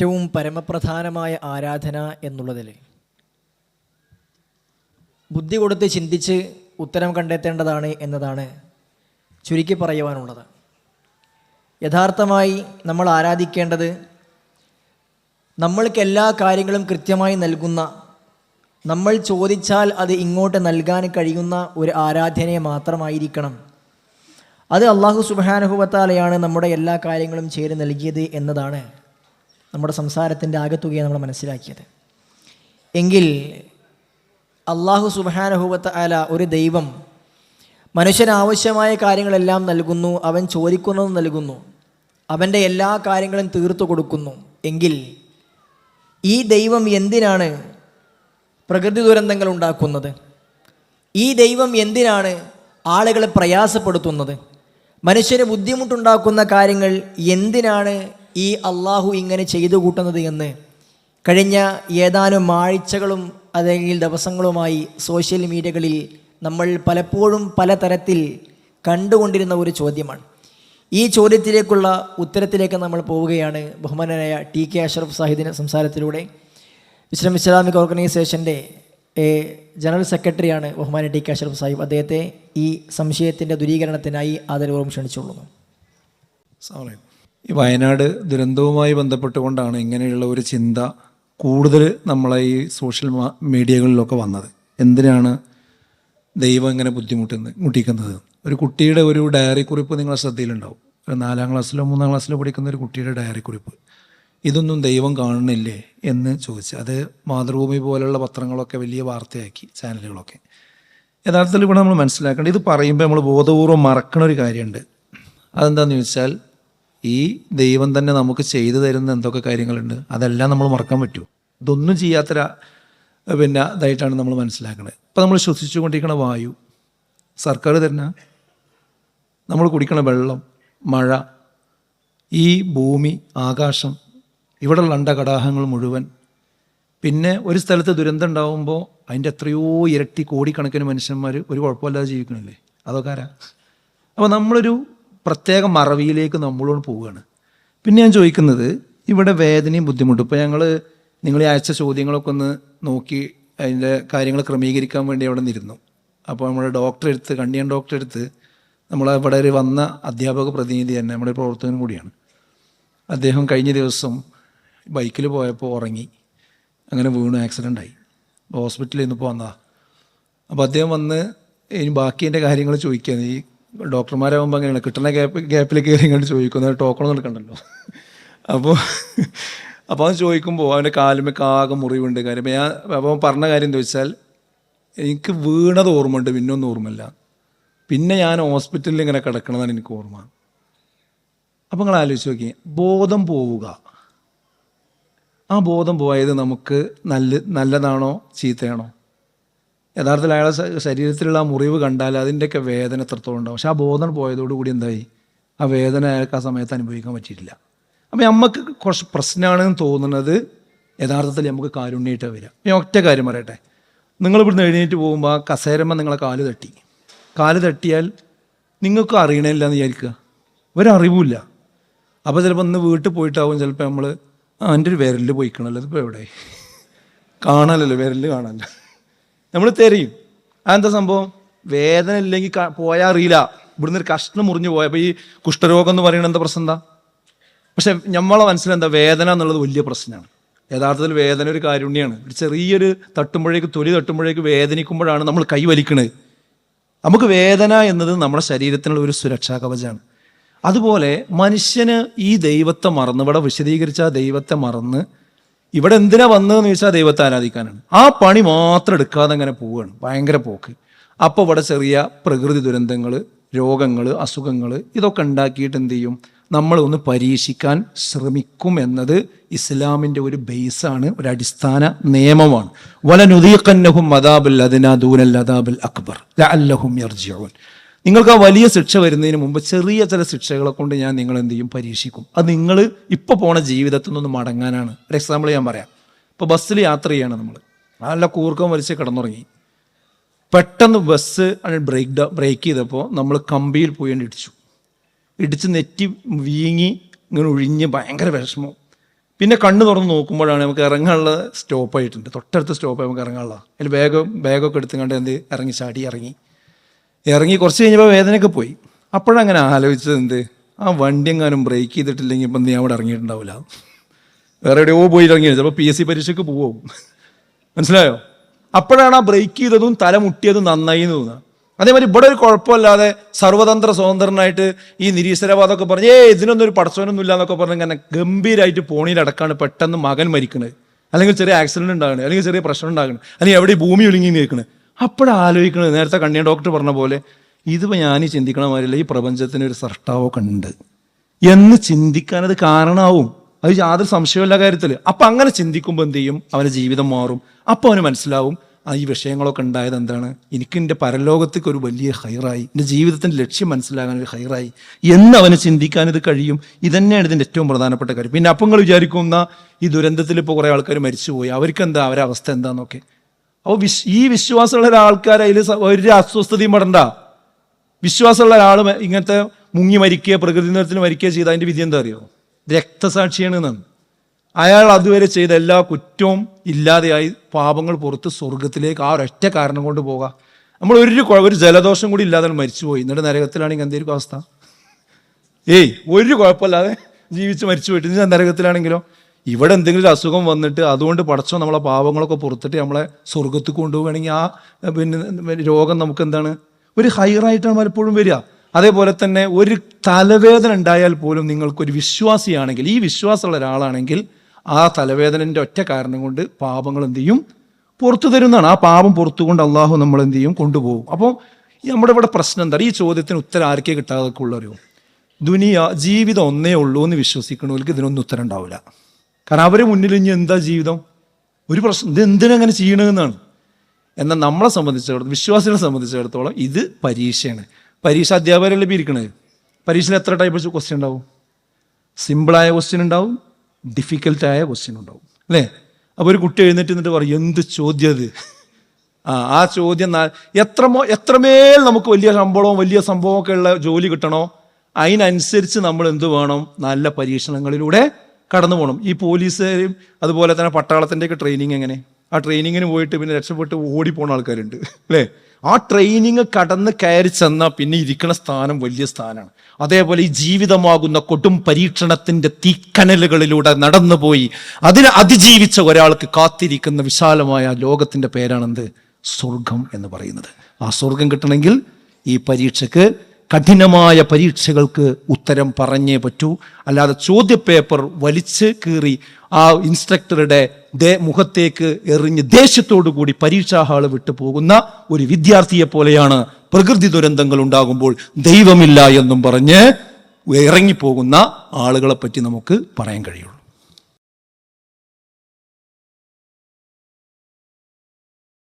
ഏറ്റവും പരമപ്രധാനമായ ആരാധന എന്നുള്ളതിൽ. ബുദ്ധി കൊടുത്ത് ചിന്തിച്ച് ഉത്തരം കണ്ടെത്തേണ്ടതാണ് എന്നതാണ് ചുരുക്കി പറയുവാനുള്ളത്. യഥാർത്ഥമായി നമ്മൾ ആരാധിക്കേണ്ടത് നമ്മൾക്ക് എല്ലാ കാര്യങ്ങളും കൃത്യമായി നൽകുന്ന നമ്മൾ ചോദിച്ചാൽ അത് ഇങ്ങോട്ട് നൽകാൻ കഴിയുന്ന ഒരു ആരാധനയെ മാത്രമായിരിക്കണം. അത് അള്ളാഹു സുബാനുഭവത്താലെയാണ് നമ്മുടെ എല്ലാ കാര്യങ്ങളും ചേര് നൽകിയത് എന്നതാണ്. നമ്മുടെ സംസാരത്തിന്റെ ആകത്തുകയെ നമ്മൾ മനസ്സിലാക്കിയത്. എങ്കിൽ അള്ളാഹു സുബാനുഭവത്ത അല ഒരു ദൈവം മനുഷ്യന് ആവശ്യമായ കാര്യങ്ങളെല്ലാം നൽകുന്നു അവൻ ചോദിക്കുന്നത് നൽകുന്നു അവന്റെ എല്ലാ കാര്യങ്ങളും തീർത്തു കൊടുക്കുന്നു. എങ്കിൽ ഈ ദൈവം എന്തിനാണ് പ്രകൃതി ദുരന്തങ്ങൾ ഉണ്ടാക്കുന്നത്? ഈ ദൈവം എന്തിനാണ് ആളുകളെ പ്രയാസപ്പെടുത്തുന്നത്? മനുഷ്യന് ബുദ്ധിമുട്ടുണ്ടാക്കുന്ന കാര്യങ്ങൾ എന്തിനാണ് ഈ അള്ളാഹു ഇങ്ങനെ ചെയ്തു കൂട്ടുന്നത് എന്ന് കഴിഞ്ഞ ഏതാനും ആഴ്ചകളും അല്ലെങ്കിൽ ദിവസങ്ങളുമായി സോഷ്യൽ മീഡിയകളിൽ നമ്മൾ പലപ്പോഴും പലതരത്തിൽ കണ്ടുകൊണ്ടിരുന്ന ഒരു ചോദ്യമാണ്. ഈ ചോദ്യത്തിലേക്കുള്ള ഉത്തരത്തിലേക്ക് നമ്മൾ പോവുകയാണ് ബഹുമാനനായ ടി കെ അഷറഫ് സാഹിദിന്റെ സംസാരത്തിലൂടെ. ഇസ്ലാം ഇസ്ലാമിക് ഓർഗനൈസേഷന്റെ ജനറൽ സെക്രട്ടറിയാണ് ബഹുമാന ടി കെ അഷറഫ് സാഹിബ്. അദ്ദേഹത്തെ ഈ സംശയത്തിന്റെ ദുരീകരണത്തിനായി ആദരവോറും ക്ഷണിച്ചുകൊള്ളുന്നു. ഈ വയനാട് ദുരന്തവുമായി ബന്ധപ്പെട്ടുകൊണ്ടാണ് ഇങ്ങനെയുള്ള ഒരു ചിന്ത കൂടുതൽ നമ്മളെ ഈ സോഷ്യൽ മീഡിയകളിലൊക്കെ വന്നത്. എന്തിനാണ് ദൈവം ഇങ്ങനെ ബുദ്ധിമുട്ടുന്നത് മുട്ടിക്കുന്നത്? ഒരു കുട്ടിയുടെ ഒരു ഡയറി കുറിപ്പ് നിങ്ങളെ ശ്രദ്ധയിലുണ്ടാവും. ഒരു നാലാം ക്ലാസ്സിലോ മൂന്നാം ക്ലാസ്സിലോ പഠിക്കുന്ന ഒരു കുട്ടിയുടെ ഡയറി കുറിപ്പ് ഇതൊന്നും ദൈവം കാണുന്നില്ലേ എന്ന് ചോദിച്ചു അത് മാതൃഭൂമി പോലെയുള്ള പത്രങ്ങളൊക്കെ വലിയ വാർത്തയാക്കി ചാനലുകളൊക്കെ. യഥാർത്ഥത്തിൽ ഇവിടെ നമ്മൾ മനസ്സിലാക്കേണ്ടത് ഇത് പറയുമ്പോൾ നമ്മൾ ബോധപൂർവം മറക്കണ ഒരു കാര്യമുണ്ട്. അതെന്താണെന്ന് ചോദിച്ചാൽ ഈ ദൈവം തന്നെ നമുക്ക് ചെയ്തു തരുന്ന എന്തൊക്കെ കാര്യങ്ങളുണ്ട് അതെല്ലാം നമ്മൾ മറക്കാൻ പറ്റുമോ ഇതൊന്നും ചെയ്യാത്തൊരു പിന്നെ ഇതായിട്ടാണ് നമ്മൾ മനസ്സിലാക്കുന്നത് ഇപ്പം നമ്മൾ ശ്വസിച്ചുകൊണ്ടിരിക്കുന്ന വായു സർക്കാർ തരുന്ന നമ്മൾ കുടിക്കണ വെള്ളം മഴ ഈ ഭൂമി ആകാശം ഇവിടെയുള്ള അണ്ടകടാഹങ്ങൾ മുഴുവൻ. പിന്നെ ഒരു സ്ഥലത്ത് ദുരന്തം ഉണ്ടാവുമ്പോൾ അതിന്റെ എത്രയോ ഇരട്ടി കോടിക്കണക്കിന് മനുഷ്യന്മാർ ഒരു കുഴപ്പമില്ലാതെ ജീവിക്കണില്ലേ? അതൊക്കെ ആരാ? അപ്പോൾ നമ്മളൊരു പ്രത്യേക മറവിയിലേക്ക് നമ്മളോട് പോവുകയാണ്. പിന്നെ ഞാൻ ചോദിക്കുന്നത് ഇവിടെ വേദനയും ബുദ്ധിമുട്ടും. ഇപ്പോൾ ഞങ്ങൾ നിങ്ങൾ അയച്ച ചോദ്യങ്ങളൊക്കെ ഒന്ന് നോക്കി അതിന്റെ കാര്യങ്ങൾ ക്രമീകരിക്കാൻ വേണ്ടി അവിടെ നിന്നിരുന്നു. അപ്പോൾ നമ്മുടെ ഡോക്ടർ അടുത്ത് കണ്ണിയൻ ഡോക്ടർ അടുത്ത് നമ്മൾ ഇവിടെ ഒരു വന്ന അധ്യാപക പ്രതിനിധി തന്നെ നമ്മുടെ പ്രവർത്തകനും കൂടിയാണ്. അദ്ദേഹം കഴിഞ്ഞ ദിവസം ബൈക്കിൽ പോയപ്പോൾ ഉറങ്ങി. അങ്ങനെ വീണു ആക്സിഡന്റ് ആയി. ഹോസ്പിറ്റലിൽ നിന്ന് വന്നതാ. അപ്പോൾ അദ്ദേഹം വന്ന് ഇനി ബാക്കി എന്റെ കാര്യങ്ങൾ ചോദിക്കുകയാണ് ഈ ഡോക്ടർമാരാകുമ്പോൾ അങ്ങനെയാണ്. കിട്ടുന്ന ഗ്യാപ്പ് ഗ്യാപ്പിലേക്ക് കയറി ഇങ്ങോട്ട് ചോദിക്കുന്നത് ടോക്കണൊന്നും എടുക്കണ്ടല്ലോ. അപ്പോൾ അപ്പോൾ അത് ചോദിക്കുമ്പോൾ അവന്റെ കാലുമൊക്കെ ആകെ മുറിവുണ്ട്. കാര്യം ഞാൻ അപ്പോൾ പറഞ്ഞ കാര്യം എന്താ വെച്ചാൽ എനിക്ക് വീണത് ഓർമ്മയുണ്ട് പിന്നെ ഒന്നും ഓർമ്മയില്ല. പിന്നെ ഞാൻ ഹോസ്പിറ്റലിൽ ഇങ്ങനെ കിടക്കണതാണ് എനിക്ക് ഓർമ്മ. അപ്പോൾ നിങ്ങൾ ആലോചിച്ച് നോക്കി. ബോധം പോവുക. ആ ബോധം പോയത് നമുക്ക് നല്ല നല്ലതാണോ ചീത്തയാണോ? യഥാർത്ഥത്തിൽ അയാളെ ശരീരത്തിലുള്ള ആ മുറിവ് കണ്ടാൽ അതിന്റെയൊക്കെ വേദന എത്രത്തോളം ഉണ്ടാവും. പക്ഷെ ആ ബോധം പോയതോടുകൂടി എന്തായി? ആ വേദന അയാൾക്ക് ആ സമയത്ത് അനുഭവിക്കാൻ പറ്റിയിട്ടില്ല അപ്പം നമുക്ക് കുറച്ച് പ്രശ്നമാണെന്ന് തോന്നുന്നത് യഥാർത്ഥത്തിൽ നമുക്ക് കാരുണ്യമായിട്ട് വരിക. ഞാൻ ഒറ്റ കാര്യം പറയട്ടെ. നിങ്ങൾ ഇവിടുന്ന് എഴുന്നേറ്റ് പോകുമ്പോൾ ആ കസേരമ്മ നിങ്ങളെ കാൽ തട്ടി. കാൽ തട്ടിയാൽ നിങ്ങൾക്ക് അറിയണില്ല എന്ന് വിചാരിക്കുക. ഒരറിവുമില്ല. അപ്പോൾ ചിലപ്പോൾ ഇന്ന് വീട്ടിൽ പോയിട്ടാവും ചിലപ്പോൾ നമ്മൾ ആ എന്റെ ഒരു വിരലിൽ പോയിക്കണല്ലോ ഇതിപ്പോൾ എവിടെ? കാണാനല്ലോ വിരലിൽ കാണാനല്ലോ. നമ്മൾ തെരയും. അതെന്താ സംഭവം? വേദന ഇല്ലെങ്കിൽ പോയാൽ അറിയില്ല. ഇവിടുന്ന് ഒരു കഷ്ണം മുറിഞ്ഞു പോയപ്പോൾ ഈ കുഷ്ഠരോഗം എന്ന് പറയുന്നത് എന്താ പ്രശ്നം എന്താ? പക്ഷെ നമ്മളെ മനസ്സിലെന്താ വേദന എന്നുള്ളത് വലിയ പ്രശ്നമാണ്. യഥാർത്ഥത്തിൽ വേദന ഒരു കാരുണ്യാണ്. ഒരു ചെറിയൊരു തട്ടുമ്പോഴേക്ക് തൊലി തട്ടുമ്പോഴേക്ക് വേദനിക്കുമ്പോഴാണ് നമ്മൾ കൈവലിക്കുന്നത് നമുക്ക് വേദന എന്നത് നമ്മുടെ ശരീരത്തിനുള്ള ഒരു സുരക്ഷാ കവചമാണ് അതുപോലെ മനുഷ്യന് ഈ ദൈവത്തെ മറന്ന് ഇവിടെ വിശദീകരിച്ച ദൈവത്തെ മറന്ന് ഇവിടെ എന്തിനാ വന്നതെന്ന് ചോദിച്ചാൽ ദൈവത്തെ ആരാധിക്കാനാണ്. ആ പണി മാത്രം എടുക്കാതെ അങ്ങനെ പോവുകയാണ്. ഭയങ്കര പോക്ക്. അപ്പോൾ ഇവിടെ ചെറിയ പ്രകൃതി ദുരന്തങ്ങൾ രോഗങ്ങൾ അസുഖങ്ങൾ ഇതൊക്കെ ഉണ്ടാക്കിയിട്ട് എന്ത് ചെയ്യും? നമ്മൾ ഒന്ന് പരീക്ഷിക്കാൻ ശ്രമിക്കും എന്നത് ഇസ്ലാമിന്റെ ഒരു ബേസാണ് ഒരു അടിസ്ഥാന നിയമമാണ്. വലനുദീഖന്നഹും മദാബുൽ അദിന ദൂനൽ അദാബുൽ അക്ബർ. ലഅല്ലഹും യർജിഊൻ. നിങ്ങൾക്ക് ആ വലിയ ശിക്ഷ വരുന്നതിന് മുമ്പ് ചെറിയ ചില ശിക്ഷകളെ കൊണ്ട് ഞാൻ നിങ്ങൾ എന്ത് ചെയ്യും? പരീക്ഷിക്കും. അത് നിങ്ങൾ ഇപ്പോൾ പോണ ജീവിതത്തിൽ നിന്ന് മടങ്ങാനാണ്. ഒരു എക്സാമ്പിൾ ഞാൻ പറയാം. ഇപ്പോൾ ബസ്സിൽ യാത്ര ചെയ്യാണ് നമ്മൾ നല്ല കൂർക്കം വലിച്ച് കിടന്നുറങ്ങി. പെട്ടെന്ന് ബസ് ബ്രേക്ക് ഡൗൺ ബ്രേക്ക് ചെയ്തപ്പോൾ നമ്മൾ കമ്പിയിൽ പോയി ഇടിച്ചു. ഇടിച്ച് നെറ്റി വീങ്ങി ഇങ്ങനെ ഒഴിഞ്ഞ് ഭയങ്കര വിഷമം. പിന്നെ കണ്ണ് തുറന്ന് നോക്കുമ്പോഴാണ് നമുക്ക് ഇറങ്ങാനുള്ള സ്റ്റോപ്പായിട്ടുണ്ട് തൊട്ടടുത്ത സ്റ്റോപ്പ് നമുക്ക് ഇറങ്ങാനുള്ള അതിൽ ബാഗ് ബാഗൊക്കെ എടുത്തുകൊണ്ട് എന്ത് ഇറങ്ങി ചാടി ഇറങ്ങി. ഇറങ്ങി കുറച്ച് കഴിഞ്ഞപ്പോൾ വേദനയൊക്കെ പോയി. അപ്പോഴങ്ങനെ ആലോചിച്ചത് എന്ത്? ആ വണ്ടി എങ്ങാനും ബ്രേക്ക് ചെയ്തിട്ടില്ലെങ്കിൽ ഇപ്പം നീ അവിടെ ഇറങ്ങിയിട്ടുണ്ടാവില്ല വേറെ എവിടെയോ പോയി ഇറങ്ങിയത് അപ്പോൾ പി എസ് സി പരീക്ഷയ്ക്ക് പോവും. മനസ്സിലായോ? അപ്പോഴാണ് ആ ബ്രേക്ക് ചെയ്തതും തല മുട്ടിയതും നന്നായി എന്ന് തോന്നുക. അതേമാതിരി ഇവിടെ ഒരു കുഴപ്പമില്ലാതെ സർവതന്ത്ര സ്വതന്ത്രനായിട്ട് ഈ നിരീശ്വരവാദമൊക്കെ പറഞ്ഞ് ഏ ഇതിനൊന്നും ഒരു പടച്ചവനൊന്നും ഇല്ല എന്നൊക്കെ പറഞ്ഞ് ഇങ്ങനെ ഗംഭീരമായിട്ട് പോണിയിലടക്കാണ് പെട്ടെന്ന് മകൻ മരിക്കണത് അല്ലെങ്കിൽ ചെറിയ ആക്സിഡന്റ് ഉണ്ടാകണേ അല്ലെങ്കിൽ ചെറിയ പ്രശ്നം ഉണ്ടാകണം അല്ലെങ്കിൽ എവിടെ ഭൂമി ഒലുങ്ങി നിൽക്കണത് അപ്പോഴാലോചിക്കണത് നേരത്തെ കണ്ണിയ ഡോക്ടർ പറഞ്ഞ പോലെ ഇതിപ്പോൾ ഞാൻ ചിന്തിക്കണ മാതിരില്ല ഈ പ്രപഞ്ചത്തിന് ഒരു സൃഷ്ടാവൊക്കെ ഉണ്ട് എന്ന് ചിന്തിക്കാൻ അത് കാരണമാവും അത് യാതൊരു സംശയമില്ല കാര്യത്തിൽ അപ്പം അങ്ങനെ ചിന്തിക്കുമ്പോൾ എന്ത് ചെയ്യും? അവന്റെ ജീവിതം മാറും. അപ്പോൾ അവന് മനസ്സിലാവും ആ ഈ വിഷയങ്ങളൊക്കെ ഉണ്ടായത് എന്താണ്? എനിക്ക് എന്റെ പരലോകത്തേക്ക് ഒരു വലിയ ഹൈറായി. എന്റെ ജീവിതത്തിന്റെ ലക്ഷ്യം മനസ്സിലാകാൻ ഒരു ഹൈറായി. എന്ന് അവന് ചിന്തിക്കാൻ ഇത് കഴിയും. ഇതന്നെയാണ് ഇതിന്റെ ഏറ്റവും പ്രധാനപ്പെട്ട കാര്യം. പിന്നെ അപ്പം നിങ്ങൾ വിചാരിക്കുന്ന ഈ ദുരന്തത്തിൽ ഇപ്പോൾ കുറേ ആൾക്കാർ മരിച്ചുപോയി. അവർക്ക് എന്താ? അവരുടെ അവസ്ഥ എന്താന്നൊക്കെ. അപ്പോൾ വിശ് ഈ വിശ്വാസമുള്ള ഒരാൾക്കാരെ അതിൽ ഒരു അസ്വസ്ഥതയും പെടണ്ട. വിശ്വാസമുള്ള ഒരാൾ ഇങ്ങനത്തെ മുങ്ങി മരിക്കുക പ്രകൃതി നിരത്തിൽ മരിക്കുക ചെയ്ത അതിന്റെ വിധി എന്താ അറിയോ? രക്തസാക്ഷിയാണ് അയാൾ അതുവരെ ചെയ്ത എല്ലാ കുറ്റവും ഇല്ലാതെയായി പാപങ്ങൾ പുറത്ത് സ്വർഗത്തിലേക്ക് ആ ഒരൊറ്റ കാരണം കൊണ്ട് പോകാം. നമ്മൾ ഒരു ഒരു ജലദോഷം കൂടി ഇല്ലാതെ മരിച്ചു മരിച്ചുപോയി എന്നിട്ട് നരകത്തിലാണെങ്കിൽ എന്തായിരിക്കും അവസ്ഥ. ഏയ് ഒരു കുഴപ്പമില്ലാതെ ജീവിച്ച് മരിച്ചു പോയിട്ട് നരകത്തിലാണെങ്കിലോ? ഇവിടെ എന്തെങ്കിലും ഒരു അസുഖം വന്നിട്ട് അതുകൊണ്ട് പടച്ചോ നമ്മളെ പാവങ്ങളൊക്കെ പുറത്തിട്ട് നമ്മളെ സ്വർഗത്ത് കൊണ്ടുപോവുകയാണെങ്കിൽ ആ പിന്നെ രോഗം നമുക്ക് എന്താണ്? ഒരു ഹയറായിട്ടാണ് പലപ്പോഴും വരിക. അതേപോലെ തന്നെ ഒരു തലവേദന ഉണ്ടായാൽ പോലും നിങ്ങൾക്കൊരു വിശ്വാസിയാണെങ്കിൽ ഈ വിശ്വാസമുള്ള ഒരാളാണെങ്കിൽ ആ തലവേദനന്റെ ഒറ്റ കാരണം കൊണ്ട് പാപങ്ങൾ എന്ത് ചെയ്യും? പുറത്തു തരുന്നതാണ്. ആ പാപം പുറത്തു കൊണ്ട് അള്ളാഹു നമ്മൾ എന്ത് ചെയ്യും? കൊണ്ടുപോകും. അപ്പോൾ നമ്മുടെ ഇവിടെ പ്രശ്നം എന്താ? ഈ ചോദ്യത്തിന് ഉത്തരം ആർക്കേ കിട്ടാതൊക്കെ ഉള്ളവരോ? ദുനിയ ജീവിതം ഒന്നേ ഉള്ളൂ എന്ന് വിശ്വസിക്കണമെങ്കിൽ ഇതിനൊന്നും ഉത്തരം ഉണ്ടാവില്ല. കാരണം അവരെ മുന്നിൽ ഇനി എന്താ ജീവിതം? ഒരു പ്രശ്നം. ഇത് എന്തിനങ്ങനെ ചെയ്യണമെന്നാണ് എന്നാൽ നമ്മളെ സംബന്ധിച്ചിടത്തോളം വിശ്വാസികളെ സംബന്ധിച്ചിടത്തോളം ഇത് പരീക്ഷയാണ്. പരീക്ഷ അധ്യാപകരല്ലേ ഇരിക്കണത്? പരീക്ഷയിൽ എത്ര ടൈപ്പ് ക്വസ്റ്റ്യൻ ഉണ്ടാവും? സിമ്പിളായ ക്വസ്റ്റ്യൻ ഉണ്ടാവും ഡിഫിക്കൽട്ടായ ക്വസ്റ്റ്യൻ ഉണ്ടാവും. അല്ലേ? അപ്പോൾ ഒരു കുട്ടി എഴുന്നേറ്റ് എന്നിട്ട് പറയും എന്ത് ചോദ്യം അത് ആ ആ ചോദ്യം എത്രമോ എത്രമേൽ നമുക്ക് വലിയ ശമ്പളവും വലിയ സംഭവമൊക്കെ ഉള്ള ജോലി കിട്ടണോ? അതിനനുസരിച്ച് നമ്മൾ എന്ത് വേണം? നല്ല പരീക്ഷണങ്ങളിലൂടെ കടന്നു പോകണം ഈ പോലീസുകാരും അതുപോലെ തന്നെ പട്ടാളത്തിന്റെയൊക്കെ ട്രെയിനിങ് എങ്ങനെ? ആ ട്രെയിനിങ്ങിന് പോയിട്ട് പിന്നെ രക്ഷപ്പെട്ട് ഓടിപ്പോണ ആൾക്കാരുണ്ട്. അല്ലേ? ആ ട്രെയിനിങ് കടന്ന് കയറി ചെന്നാൽ പിന്നെ ഇരിക്കുന്ന സ്ഥാനം വലിയ സ്ഥാനമാണ്. അതേപോലെ ഈ ജീവിതമാകുന്ന കൊടും പരീക്ഷണത്തിന്റെ തീക്കനലുകളിലൂടെ നടന്നുപോയി അതിനെ അതിജീവിച്ച ഒരാൾക്ക് കാത്തിരിക്കുന്ന വിശാലമായ ലോകത്തിന്റെ പേരാണെന്ത്? സ്വർഗം എന്ന് പറയുന്നത്. ആ സ്വർഗം കിട്ടണമെങ്കിൽ ഈ പരീക്ഷയ്ക്ക് കഠിനമായ പരീക്ഷകൾക്ക് ഉത്തരം പറഞ്ഞേ പറ്റൂ. അല്ലാതെ ചോദ്യപേപ്പർ വലിച്ച് കീറി ആ ഇൻസ്ട്രക്ടറുടെ ദേ മുഖത്തേക്ക് എറിഞ്ഞ് ദേഷ്യത്തോടു കൂടി പരീക്ഷാ ഹാൾ വിട്ടു പോകുന്ന ഒരു വിദ്യാർത്ഥിയെ പോലെയാണ് പ്രകൃതി ദുരന്തങ്ങൾ ഉണ്ടാകുമ്പോൾ ദൈവമില്ല എന്നും പറഞ്ഞ് ഇറങ്ങിപ്പോകുന്ന ആളുകളെ പറ്റി നമുക്ക് പറയാൻ കഴിയുള്ളൂ.